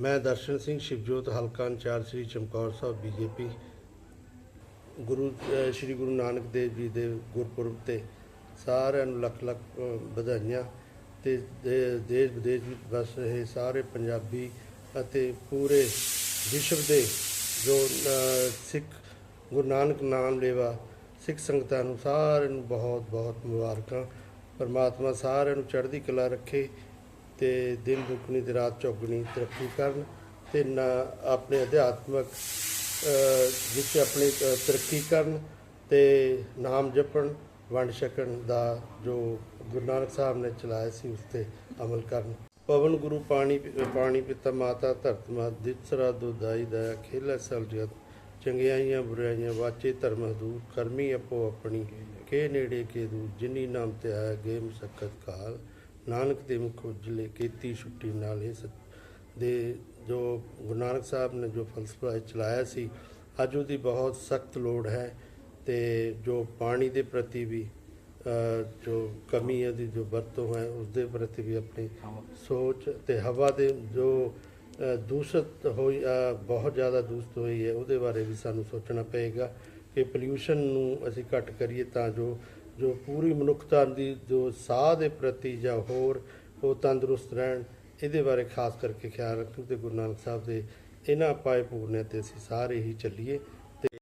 ਮੈਂ ਦਰਸ਼ਨ ਸਿੰਘ ਸ਼ਿਵਜੋਤ ਹਲਕਾ ਇੰਚਾਰਜ ਸ੍ਰੀ ਚਮਕੌਰ ਸਾਹਿਬ ਬੀਜੇਪੀ ਗੁਰੂ ਸ੍ਰੀ ਗੁਰੂ ਨਾਨਕ ਦੇਵ ਜੀ ਦੇ ਗੁਰਪੁਰਬ ਤੇ ਸਾਰਿਆਂ ਨੂੰ ਲੱਖ ਲੱਖ ਵਧਾਈਆਂ ਤੇ ਦੇ- ਦੇਸ਼ ਵਿਦੇਸ਼ ਵਿੱਚ ਵਸ ਰਹੇ ਸਾਰੇ ਪੰਜਾਬੀ ਅਤੇ ਪੂਰੇ ਵਿਸ਼ਵ ਦੇ ਜੋ ਸਿੱਖ, ਗੁਰੂ ਨਾਨਕ ਨਾਮ ਲੇਵਾ ਸਿੱਖ ਸੰਗਤਾਂ ਨੂੰ ਸਾਰਿਆਂ ਨੂੰ ਬਹੁਤ ਬਹੁਤ ਮੁਬਾਰਕਾਂ। ਪਰਮਾਤਮਾ ਸਾਰਿਆਂ ਨੂੰ ਚੜ੍ਹਦੀ ਕਲਾ ਰੱਖੇ। ਤੇ ਦਿਨ ਦੁੱਗਣੀ ਤੇ ਰਾਤ ਚੌਗਣੀ ਤਰੱਕੀ ਕਰਨ ਤੇ ਨਾ ਆਪਣੇ ਅਧਿਆਤਮਕ ਵਿੱਚ ਆਪਣੀ ਤਰੱਕੀ ਕਰਨ ਤੇ ਨਾਮ ਜਪਣ, ਵੰਡ ਛਕਣ ਦਾ ਜੋ ਗੁਰੂ ਨਾਨਕ ਸਾਹਿਬ ਨੇ ਚਲਾਇਆ ਸੀ, ਉਸ ਤੇ ਅਮਲ ਕਰਨ। ਪਵਨ ਗੁਰੂ ਪਾਣੀ ਪਾਣੀ ਪਿਤਾ ਮਾਤਾ ਧਰਤ ਮਾ ਦਿਸਰਾ ਦੁਦਾਈ ਦਇਆ ਖੇਲਾ ਸਲ ਜਗਤ। ਚੰਗਿਆਈਆਂ ਬੁਰਾਈਆਂ ਵਾਚੇ ਧਰਮ ਹਦੂਰ, ਕਰਮੀ ਆਪੋ ਆਪਣੀ, ਕੇ ਨੇੜੇ ਕੇ ਦੂਰ, ਜਿਨੀ ਨਾਮ ਤੇ ਆਇਆ ਗੇ ਮੁਸਕਤ ਕਾਲ। ਨਾਨਕ ਦੇ ਮੁਖ ਉਜਲੇ ਕੀਤੀ ਛੁੱਟੀ ਨਾਲ ਇਹ ਦੇ ਜੋ ਗੁਰੂ ਨਾਨਕ ਸਾਹਿਬ ਨੇ ਜੋ ਫਲਸਫਾ ਚਲਾਇਆ ਸੀ, ਅੱਜ ਉਹਦੀ ਬਹੁਤ ਸਖਤ ਲੋੜ ਹੈ ਤੇ ਜੋ ਪਾਣੀ ਦੇ ਪ੍ਰਤੀ ਵੀ ਜੋ ਕਮੀ ਹੈ ਦੀ ਜੋ ਵਰਤੋਂ ਹੈ ਉਸ ਦੇ ਪ੍ਰਤੀ ਵੀ ਆਪਣੀ ਸੋਚ ਤੇ ਹਵਾ ਦੇ ਜੋ ਦੂਸ਼ਿਤ ਹੋਈ ਬਹੁਤ ਜ਼ਿਆਦਾ ਦੂਸ਼ਿਤ ਹੋਈ ਹੈ, ਉਹਦੇ ਬਾਰੇ ਵੀ ਸਾਨੂੰ ਸੋਚਣਾ ਪਏਗਾ ਕਿ ਪੋਲਿਊਸ਼ਨ ਨੂੰ ਅਸੀਂ ਘੱਟ ਕਰੀਏ ਤਾਂ ਜੋ ਜੋ ਪੂਰੀ ਮਨੁੱਖਤਾ ਦੀ ਜੋ ਸਾਹ ਦੇ ਪ੍ਰਤੀ ਜਾਂ ਹੋਰ ਉਹ ਤੰਦਰੁਸਤ ਰਹਿਣ, ਇਹਦੇ ਬਾਰੇ ਖਾਸ ਕਰਕੇ ਖਿਆਲ ਰੱਖਣ ਤੇ ਗੁਰੂ ਨਾਨਕ ਸਾਹਿਬ ਦੇ ਇਹਨਾਂ ਪਾਏ ਪੂਰਨੇ ਤੇ ਅਸੀਂ ਸਾਰੇ ਹੀ ਚੱਲੀਏ।